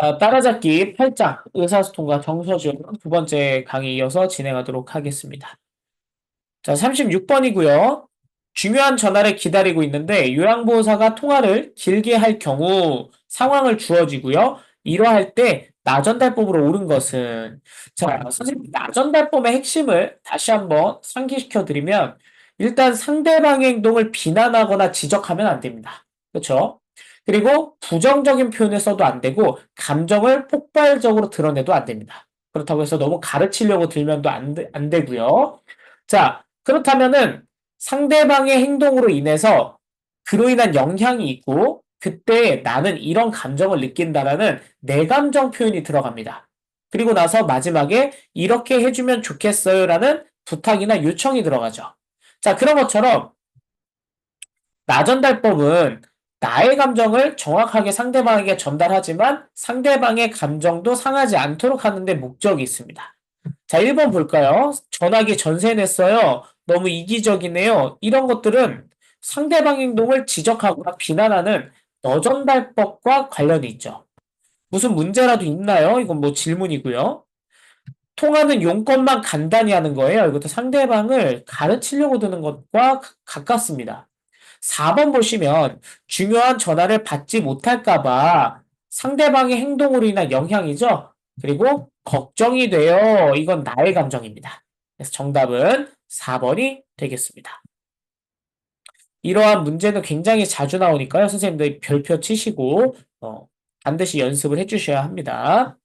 자, 따라잡기 8장 의사소통과 정서지원 두 번째 강의 이어서 진행하도록 하겠습니다. 자, 36번이고요. 중요한 전화를 기다리고 있는데 요양보호사가 통화를 길게 할 경우 상황을 주어지고요. 이러할 때 나전달법으로 옳은 것은 자, 선생님 나전달법의 핵심을 다시 한번 상기시켜 드리면 일단 상대방의 행동을 비난하거나 지적하면 안 됩니다. 그렇죠? 그리고 부정적인 표현을 써도 안 되고 감정을 폭발적으로 드러내도 안 됩니다. 그렇다고 해서 너무 가르치려고 들면도 안, 되, 안 되고요. 자, 그렇다면은 상대방의 행동으로 인해서 그로 인한 영향이 있고 그때 나는 이런 감정을 느낀다라는 내 감정 표현이 들어갑니다. 그리고 나서 마지막에 이렇게 해주면 좋겠어요라는 부탁이나 요청이 들어가죠. 자, 그런 것처럼 나전달법은 나의 감정을 정확하게 상대방에게 전달하지만 상대방의 감정도 상하지 않도록 하는데 목적이 있습니다. 자, 1번 볼까요? 전화기 전세 냈어요. 너무 이기적이네요. 이런 것들은 상대방 행동을 지적하거나 비난하는 너전달법과 관련이 있죠. 무슨 문제라도 있나요? 이건 뭐 질문이고요. 통하는 용건만 간단히 하는 거예요. 이것도 상대방을 가르치려고 드는 것과 가깝습니다. 4번 보시면 중요한 전화를 받지 못할까봐 상대방의 행동으로 인한 영향이죠. 그리고 걱정이 돼요. 이건 나의 감정입니다. 그래서 정답은 4번이 되겠습니다. 이러한 문제는 굉장히 자주 나오니까요. 선생님들 별표 치시고 어, 반드시 연습을 해주셔야 합니다.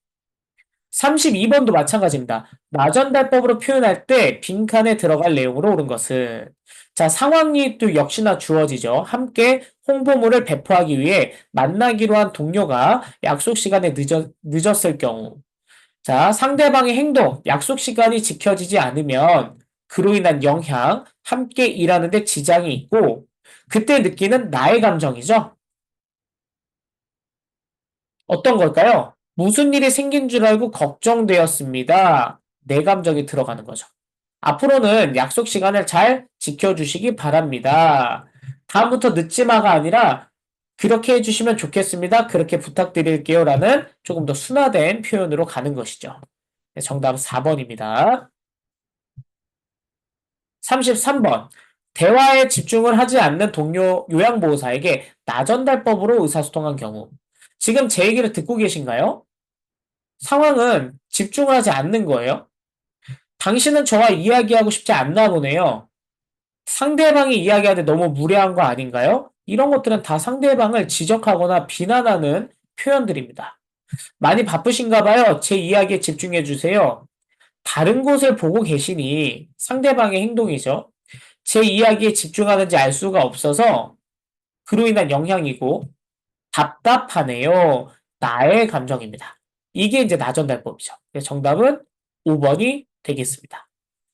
32번도 마찬가지입니다. 나전달법으로 표현할 때 빈칸에 들어갈 내용으로 옳은 것은 자 상황이또 역시나 주어지죠. 함께 홍보물을 배포하기 위해 만나기로 한 동료가 약속 시간에 늦어, 늦었을 경우 자 상대방의 행동, 약속 시간이 지켜지지 않으면 그로 인한 영향, 함께 일하는 데 지장이 있고 그때 느끼는 나의 감정이죠. 어떤 걸까요? 무슨 일이 생긴 줄 알고 걱정되었습니다. 내 감정이 들어가는 거죠. 앞으로는 약속 시간을 잘 지켜주시기 바랍니다. 다음부터 늦지마가 아니라 그렇게 해주시면 좋겠습니다. 그렇게 부탁드릴게요. 라는 조금 더 순화된 표현으로 가는 것이죠. 네, 정답은 4번입니다. 33번. 대화에 집중을 하지 않는 동료 요양보호사에게 나전달법으로 의사소통한 경우. 지금 제 얘기를 듣고 계신가요? 상황은 집중을 하지 않는 거예요. 당신은 저와 이야기하고 싶지 않나 보네요. 상대방이 이야기하는데 너무 무례한 거 아닌가요? 이런 것들은 다 상대방을 지적하거나 비난하는 표현들입니다. 많이 바쁘신가 봐요. 제 이야기에 집중해 주세요. 다른 곳을 보고 계시니 상대방의 행동이죠. 제 이야기에 집중하는지 알 수가 없어서 그로 인한 영향이고 답답하네요. 나의 감정입니다. 이게 이제 나전달법이죠. 정답은 5번이 되겠습니다.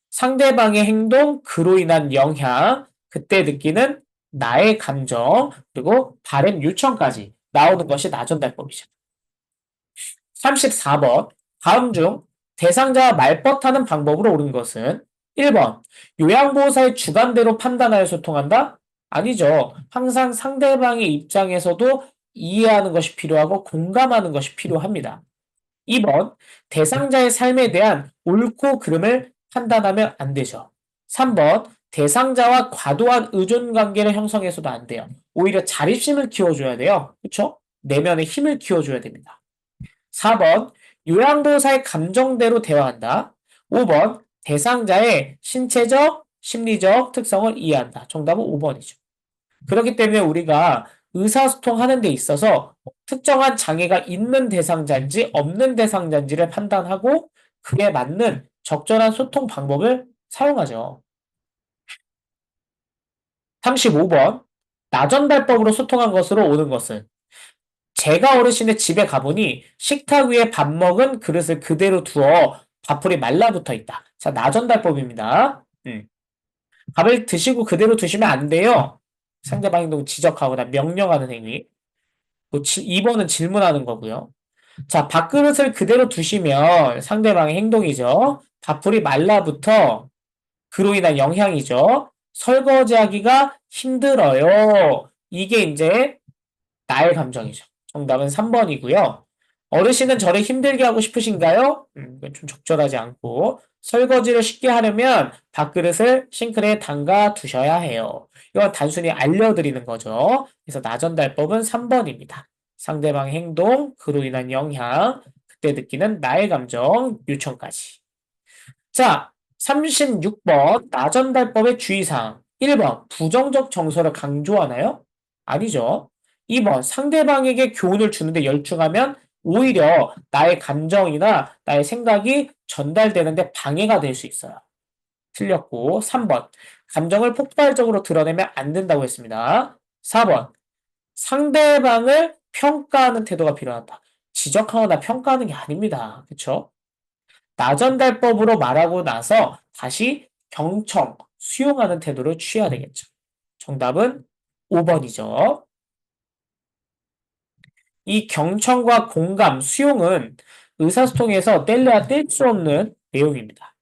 상대방의 행동, 그로 인한 영향, 그때 느끼는 나의 감정, 그리고 발행 요청까지 나오는 것이 나전달법이죠. 34번. 다음 중 대상자와 말벗하는 방법으로 옳은 것은 1번. 요양보호사의 주관대로 판단하여 소통한다? 아니죠. 항상 상대방의 입장에서도 이해하는 것이 필요하고 공감하는 것이 필요합니다. 2번. 대상자의 삶에 대한 옳고 그름을 판단하면 안 되죠. 3번. 대상자와 과도한 의존 관계를 형성해서도 안 돼요. 오히려 자립심을 키워줘야 돼요. 그렇죠? 내면의 힘을 키워줘야 됩니다. 4번. 요양보호사의 감정대로 대화한다. 5번. 대상자의 신체적, 심리적 특성을 이해한다. 정답은 5번이죠. 그렇기 때문에 우리가 의사소통하는 데 있어서 특정한 장애가 있는 대상자인지 없는 대상자인지를 판단하고 그에 맞는 적절한 소통 방법을 사용하죠. 35번 나전달법으로 소통한 것으로 오는 것은 제가 어르신의 집에 가보니 식탁 위에 밥 먹은 그릇을 그대로 두어 밥풀이 말라붙어 있다. 자, 나전달법입니다. 음. 밥을 드시고 그대로 두시면 안 돼요. 상대방 행동 지적하거나 명령하는 행위. 2번은 뭐 질문하는 거고요. 자, 밥그릇을 그대로 두시면 상대방의 행동이죠. 밥풀이 말라붙어 그로 인한 영향이죠. 설거지하기가 힘들어요. 이게 이제 나의 감정이죠. 정답은 3번이고요. 어르신은 저를 힘들게 하고 싶으신가요? 음, 좀 적절하지 않고 설거지를 쉽게 하려면 밥그릇을 싱크대에 담가 두셔야 해요. 이건 단순히 알려드리는 거죠. 그래서 나전달법은 3번입니다. 상대방의 행동, 그로 인한 영향, 그때 느끼는 나의 감정, 요청까지. 자, 36번 나전달법의 주의사항 1번 부정적 정서를 강조하나요? 아니죠. 2번 상대방에게 교훈을 주는데 열중하면 오히려 나의 감정이나 나의 생각이 전달되는데 방해가 될 수 있어요. 틀렸고 3번 감정을 폭발적으로 드러내면 안 된다고 했습니다. 4번 상대방을 평가하는 태도가 필요하다. 지적하거나 평가하는 게 아닙니다. 그렇죠? 나전달법으로 말하고 나서 다시 경청, 수용하는 태도를 취해야 되겠죠. 정답은 5번이죠. 이 경청과 공감, 수용은 의사소통에서 뗄래야 뗄 수 없는 내용입니다.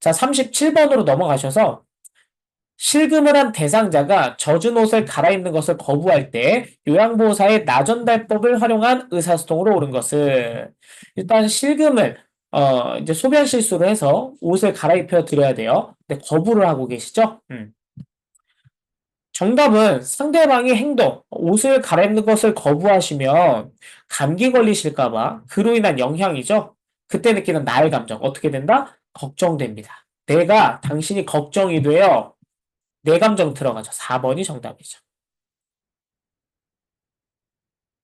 자, 37번으로 넘어가셔서 실금을 한 대상자가 젖은 옷을 갈아입는 것을 거부할 때 요양보호사의 나전달법을 활용한 의사소통으로 옳은 것은 일단 실금을 어 이제 소변 실수를 해서 옷을 갈아입혀 드려야 돼요. 근데 거부를 하고 계시죠? 음. 정답은 상대방의 행동, 옷을 갈아입는 것을 거부하시면 감기 걸리실까봐 그로 인한 영향이죠. 그때 느끼는 나의 감정 어떻게 된다? 걱정됩니다. 내가 당신이 걱정이 돼요. 내 감정 들어가죠. 4번이 정답이죠.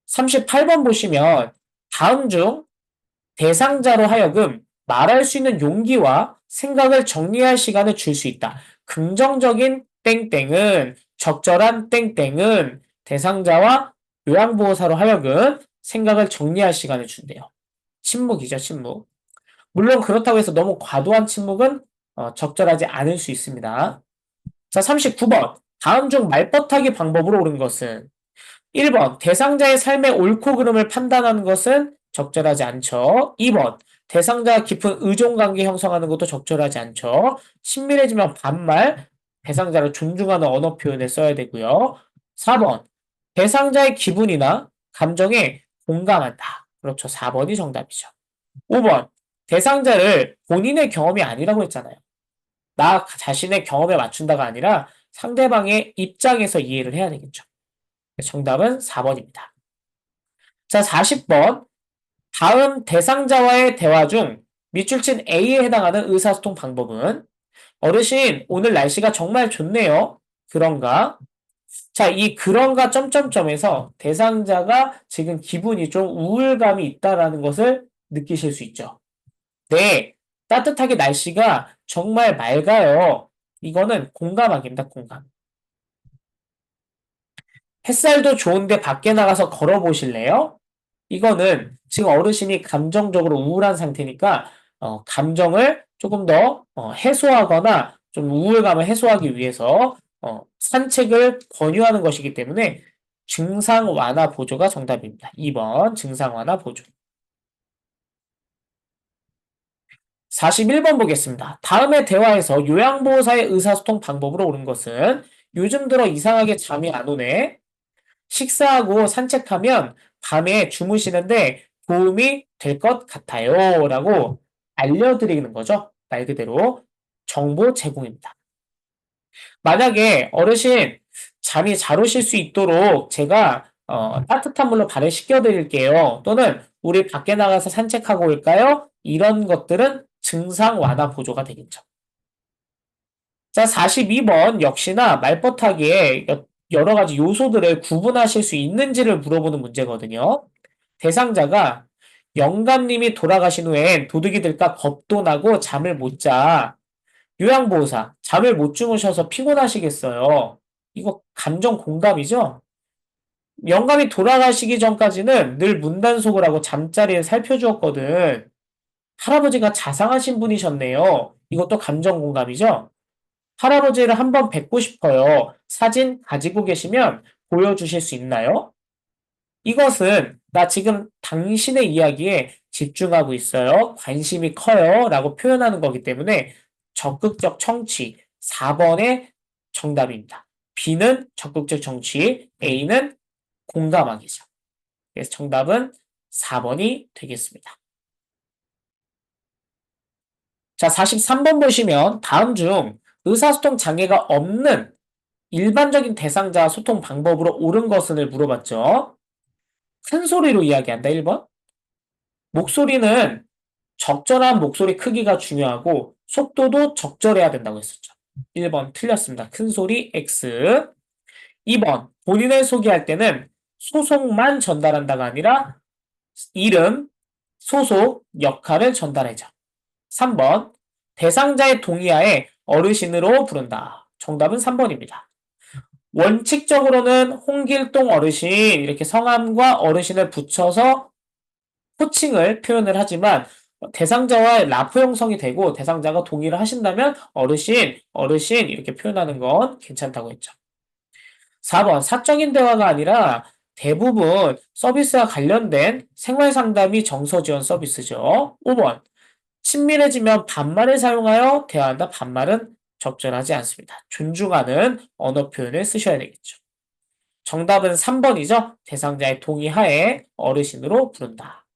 38번 보시면 다음 중 대상자로 하여금 말할 수 있는 용기와 생각을 정리할 시간을 줄 수 있다. 긍정적인 땡땡은 적절한 땡땡은 대상자와 요양보호사로 하여금 생각을 정리할 시간을 준대요. 침묵이죠, 침묵. 물론 그렇다고 해서 너무 과도한 침묵은 어, 적절하지 않을 수 있습니다. 자, 39번. 다음 중 말버타기 방법으로 옳은 것은 1번. 대상자의 삶의 옳고 그름을 판단하는 것은 적절하지 않죠. 2번. 대상자와 깊은 의존관계 형성하는 것도 적절하지 않죠. 친밀해지면 반말, 대상자를 존중하는 언어 표현을 써야 되고요. 4번. 대상자의 기분이나 감정에 공감한다. 그렇죠. 4번이 정답이죠. 5번. 대상자를 본인의 경험이 아니라고 했잖아요. 나 자신의 경험에 맞춘다가 아니라 상대방의 입장에서 이해를 해야 되겠죠. 정답은 4번입니다. 자, 40번. 다음 대상자와의 대화 중 밑줄 친 A에 해당하는 의사소통 방법은 어르신, 오늘 날씨가 정말 좋네요. 그런가? 자, 이 그런가 점점점에서 대상자가 지금 기분이 좀 우울감이 있다라는 것을 느끼실 수 있죠. 네, 따뜻하게 날씨가 정말 맑아요. 이거는 공감하기입니다, 공감. 햇살도 좋은데 밖에 나가서 걸어보실래요? 이거는 지금 어르신이 감정적으로 우울한 상태니까 어, 감정을 조금 더 어, 해소하거나 좀 우울감을 해소하기 위해서 어, 산책을 권유하는 것이기 때문에 증상 완화 보조가 정답입니다. 2번 증상 완화 보조. 41번 보겠습니다. 다음의 대화에서 요양보호사의 의사소통 방법으로 옳은 것은 요즘 들어 이상하게 잠이 안 오네. 식사하고 산책하면 밤에 주무시는데 도움이 될 것 같아요. 라고 알려드리는 거죠. 말 그대로 정보 제공입니다. 만약에 어르신 잠이 잘 오실 수 있도록 제가 어, 따뜻한 물로 발을 씻겨드릴게요. 또는 우리 밖에 나가서 산책하고 올까요? 이런 것들은 증상 완화 보조가 되겠죠. 자, 42번 역시나 말버타기에 여러 가지 요소들을 구분하실 수 있는지를 물어보는 문제거든요. 대상자가 영감님이 돌아가신 후엔 도둑이 들까 겁도 나고 잠을 못 자. 요양보호사, 잠을 못 주무셔서 피곤하시겠어요. 이거 감정 공감이죠? 영감이 돌아가시기 전까지는 늘 문단속을 하고 잠자리에 살펴주었거든. 할아버지가 자상하신 분이셨네요. 이것도 감정 공감이죠? 할아버지를 한번 뵙고 싶어요. 사진 가지고 계시면 보여주실 수 있나요? 이것은 나 지금 당신의 이야기에 집중하고 있어요. 관심이 커요. 라고 표현하는 거기 때문에 적극적 청취 4번의 정답입니다. B는 적극적 청취, A는 공감하기죠. 그래서 정답은 4번이 되겠습니다. 자, 43번 보시면 다음 중 의사소통 장애가 없는 일반적인 대상자 소통 방법으로 옳은 것을 물어봤죠. 큰 소리로 이야기한다, 1번. 목소리는 적절한 목소리 크기가 중요하고 속도도 적절해야 된다고 했었죠. 1번 틀렸습니다. 큰 소리 X. 2번 본인을 소개할 때는 소속만 전달한다가 아니라 이름, 소속, 역할을 전달하죠. 3번 대상자의 동의하에 어르신으로 부른다. 정답은 3번입니다. 원칙적으로는 홍길동 어르신 이렇게 성함과 어르신을 붙여서 호칭을 표현을 하지만 대상자와 라프 형성이 되고 대상자가 동의를 하신다면 어르신, 어르신 이렇게 표현하는 건 괜찮다고 했죠. 4번 사적인 대화가 아니라 대부분 서비스와 관련된 생활 상담이 정서 지원 서비스죠. 5번 친밀해지면 반말을 사용하여 대화한다. 반말은 적절하지 않습니다. 존중하는 언어 표현을 쓰셔야 되겠죠. 정답은 3번이죠. 대상자의 동의하에 어르신으로 부른다.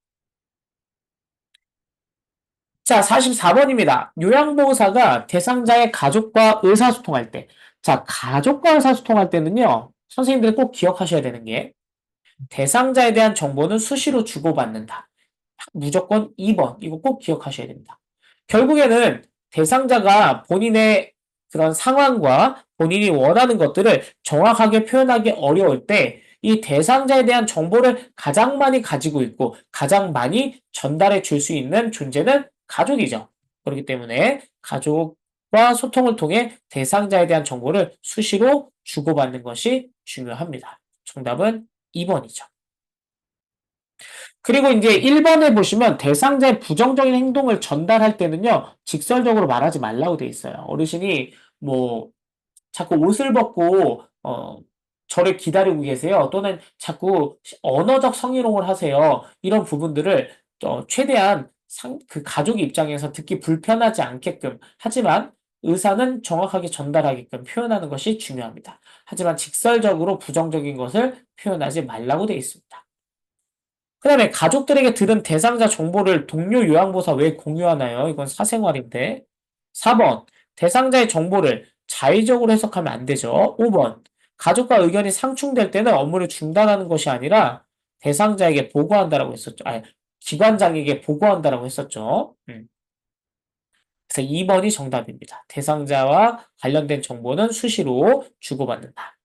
자, 44번입니다. 요양보호사가 대상자의 가족과 의사소통할 때, 자, 가족과 의사소통할 때는요, 선생님들이 꼭 기억하셔야 되는 게, 대상자에 대한 정보는 수시로 주고받는다. 무조건 2번. 이거 꼭 기억하셔야 됩니다. 결국에는 대상자가 본인의 그런 상황과 본인이 원하는 것들을 정확하게 표현하기 어려울 때 이 대상자에 대한 정보를 가장 많이 가지고 있고 가장 많이 전달해 줄 수 있는 존재는 가족이죠. 그렇기 때문에 가족과 소통을 통해 대상자에 대한 정보를 수시로 주고받는 것이 중요합니다. 정답은 2번이죠. 그리고 이제 1번에 보시면 대상자의 부정적인 행동을 전달할 때는요, 직설적으로 말하지 말라고 돼 있어요. 어르신이 뭐, 자꾸 옷을 벗고, 어, 저를 기다리고 계세요. 또는 자꾸 언어적 성희롱을 하세요. 이런 부분들을 어, 최대한 상, 그 가족 입장에서 듣기 불편하지 않게끔 하지만 의사는 정확하게 전달하게끔 표현하는 것이 중요합니다. 하지만 직설적으로 부정적인 것을 표현하지 말라고 되어 있습니다. 그 다음에 가족들에게 들은 대상자 정보를 동료 요양보호사 왜 공유하나요? 이건 사생활인데. 4번, 대상자의 정보를 자의적으로 해석하면 안 되죠. 5번, 가족과 의견이 상충될 때는 업무를 중단하는 것이 아니라 대상자에게 보고한다라고 했었죠. 아니, 기관장에게 보고한다라고 했었죠. 음. 그래서 2번이 정답입니다. 대상자와 관련된 정보는 수시로 주고받는다.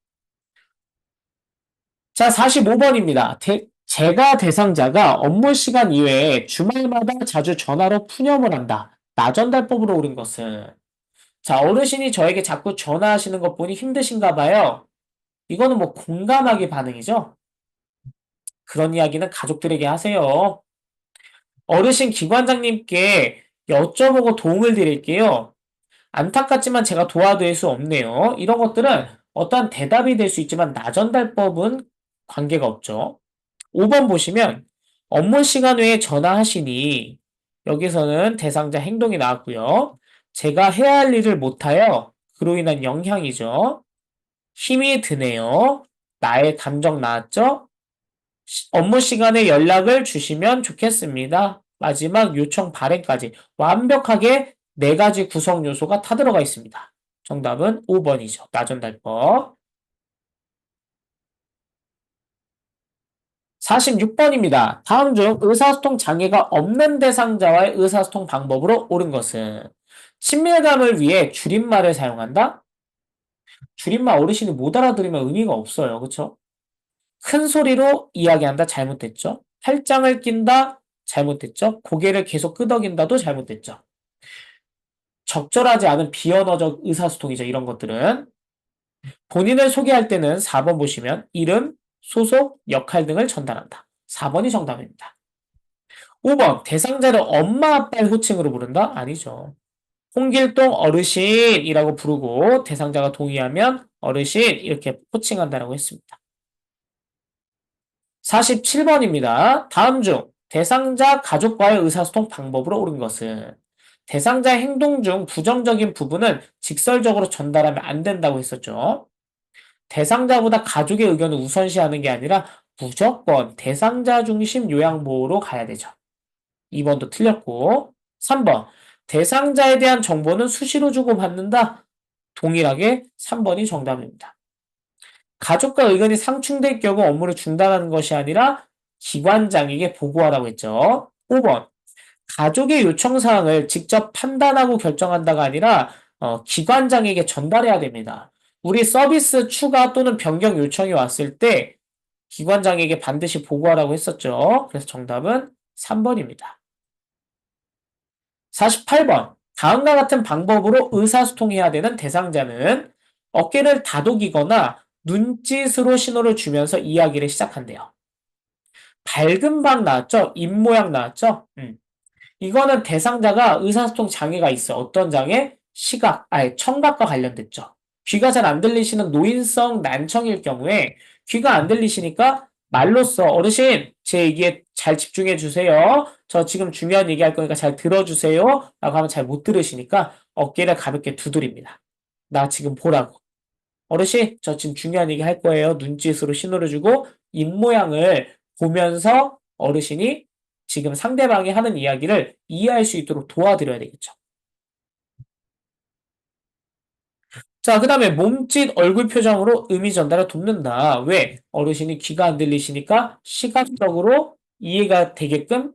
자, 45번입니다. 대, 제가 대상자가 업무 시간 이외에 주말마다 자주 전화로 푸념을 한다. 나전달법으로 옳은 것은 자, 어르신이 저에게 자꾸 전화하시는 것 보니 힘드신가 봐요. 이거는 뭐 공감하기 반응이죠? 그런 이야기는 가족들에게 하세요. 어르신 기관장님께 여쭤보고 도움을 드릴게요. 안타깝지만 제가 도와드릴 수 없네요. 이런 것들은 어떠한 대답이 될 수 있지만 나전달법은 관계가 없죠. 5번 보시면 업무 시간 외에 전화하시니 여기서는 대상자 행동이 나왔고요. 제가 해야 할 일을 못하여 그로 인한 영향이죠. 힘이 드네요. 나의 감정 나왔죠? 업무 시간에 연락을 주시면 좋겠습니다. 마지막 요청 발행까지 완벽하게 네 가지 구성 요소가 타 들어가 있습니다. 정답은 5번이죠. 나전달법. 46번입니다. 다음 중 의사소통 장애가 없는 대상자와의 의사소통 방법으로 옳은 것은 친밀감을 위해 줄임말을 사용한다? 줄임말 어르신이 못 알아들으면 의미가 없어요. 그쵸? 큰 소리로 이야기한다? 잘못됐죠? 팔짱을 낀다? 잘못됐죠? 고개를 계속 끄덕인다도 잘못됐죠? 적절하지 않은 비언어적 의사소통이죠. 이런 것들은. 본인을 소개할 때는 4번 보시면 이름, 소속, 역할 등을 전달한다. 4번이 정답입니다. 5번 대상자를 엄마 아빠의 호칭으로 부른다? 아니죠. 홍길동 어르신이라고 부르고 대상자가 동의하면 어르신 이렇게 호칭한다라고 했습니다. 47번입니다. 다음 중 대상자 가족과의 의사소통 방법으로 옳은 것은 대상자의 행동 중 부정적인 부분은 직설적으로 전달하면 안 된다고 했었죠. 대상자보다 가족의 의견을 우선시하는 게 아니라 무조건 대상자 중심 요양보호로 가야 되죠. 2번도 틀렸고 3번 대상자에 대한 정보는 수시로 주고받는다. 동일하게 3번이 정답입니다. 가족과 의견이 상충될 경우 업무를 중단하는 것이 아니라 기관장에게 보고하라고 했죠. 5번 가족의 요청 사항을 직접 판단하고 결정한다가 아니라 어, 기관장에게 전달해야 됩니다. 우리 서비스 추가 또는 변경 요청이 왔을 때 기관장에게 반드시 보고하라고 했었죠. 그래서 정답은 3번입니다. 48번. 다음과 같은 방법으로 의사소통해야 되는 대상자는 어깨를 다독이거나 눈짓으로 신호를 주면서 이야기를 시작한대요. 밝은 방 나왔죠? 입 모양 나왔죠? 음. 이거는 대상자가 의사소통 장애가 있어. 어떤 장애? 시각, 아니 청각과 관련됐죠. 귀가 잘 안 들리시는 노인성 난청일 경우에 귀가 안 들리시니까 말로써 어르신 제 얘기에 잘 집중해 주세요. 저 지금 중요한 얘기 할 거니까 잘 들어주세요. 라고 하면 잘 못 들으시니까 어깨를 가볍게 두드립니다. 나 지금 보라고. 어르신 저 지금 중요한 얘기 할 거예요. 눈짓으로 신호를 주고 입모양을 보면서 어르신이 지금 상대방이 하는 이야기를 이해할 수 있도록 도와드려야 되겠죠. 자, 그 다음에 몸짓 얼굴 표정으로 의미 전달을 돕는다. 왜? 어르신이 귀가 안 들리시니까 시각적으로 이해가 되게끔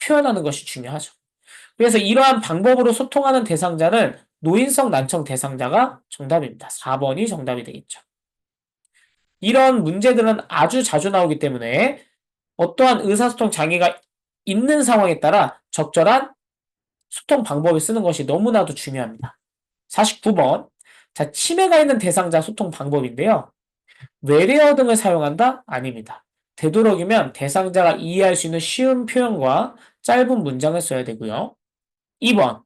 표현하는 것이 중요하죠. 그래서 이러한 방법으로 소통하는 대상자는 노인성 난청 대상자가 정답입니다. 4번이 정답이 되겠죠. 이런 문제들은 아주 자주 나오기 때문에 어떠한 의사소통 장애가 있는 상황에 따라 적절한 소통 방법을 쓰는 것이 너무나도 중요합니다. 49번 자, 치매가 있는 대상자 소통 방법인데요. 외래어 등을 사용한다? 아닙니다. 되도록이면 대상자가 이해할 수 있는 쉬운 표현과 짧은 문장을 써야 되고요. 2번,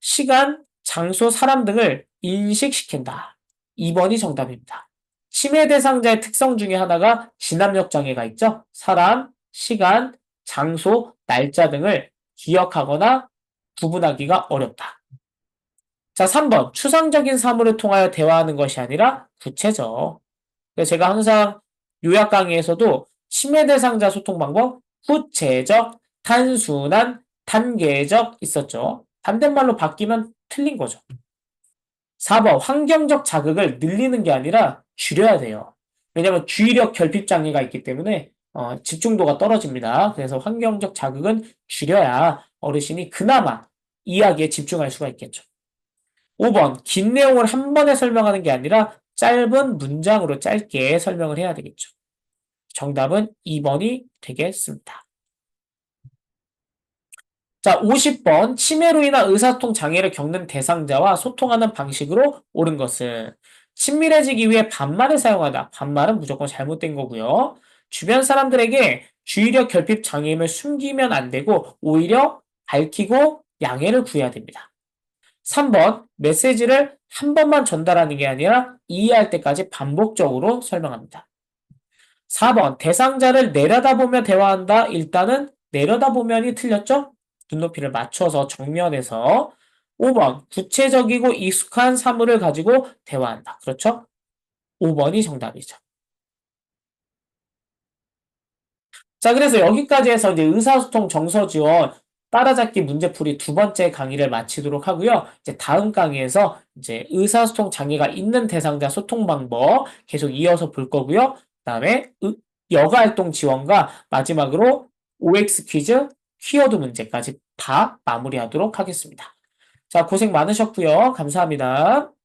시간, 장소, 사람 등을 인식시킨다. 2번이 정답입니다. 치매 대상자의 특성 중에 하나가 진압력 장애가 있죠. 사람, 시간, 장소, 날짜 등을 기억하거나 구분하기가 어렵다. 자, 3번. 추상적인 사물을 통하여 대화하는 것이 아니라 구체적. 그래서 제가 항상 요약 강의에서도 치매 대상자 소통 방법 구체적, 단순한, 단계적 있었죠. 반대말로 바뀌면 틀린 거죠. 4번. 환경적 자극을 늘리는 게 아니라 줄여야 돼요. 왜냐하면 주의력 결핍 장애가 있기 때문에 어, 집중도가 떨어집니다. 그래서 환경적 자극은 줄여야 어르신이 그나마 이야기에 집중할 수가 있겠죠. 5번 긴 내용을 한 번에 설명하는 게 아니라 짧은 문장으로 짧게 설명을 해야 되겠죠. 정답은 2번이 되겠습니다. 자, 50번 치매로 인한 의사소통 장애를 겪는 대상자와 소통하는 방식으로 옳은 것은 친밀해지기 위해 반말을 사용하다. 반말은 무조건 잘못된 거고요. 주변 사람들에게 주의력 결핍 장애임을 숨기면 안 되고 오히려 밝히고 양해를 구해야 됩니다. 3번 메시지를 한 번만 전달하는 게 아니라 이해할 때까지 반복적으로 설명합니다. 4번 대상자를 내려다보며 대화한다. 일단은 내려다보면이 틀렸죠? 눈높이를 맞춰서 정면에서 5번 구체적이고 익숙한 사물을 가지고 대화한다. 그렇죠? 5번이 정답이죠. 자, 그래서 여기까지 해서 이제 의사소통 정서 지원 따라잡기 문제풀이 두 번째 강의를 마치도록 하고요. 이제 다음 강의에서 이제 의사소통 장애가 있는 대상자 소통 방법 계속 이어서 볼 거고요. 그다음에 여가활동 지원과 마지막으로 OX 퀴즈, 키워드 문제까지 다 마무리하도록 하겠습니다. 자, 고생 많으셨고요. 감사합니다.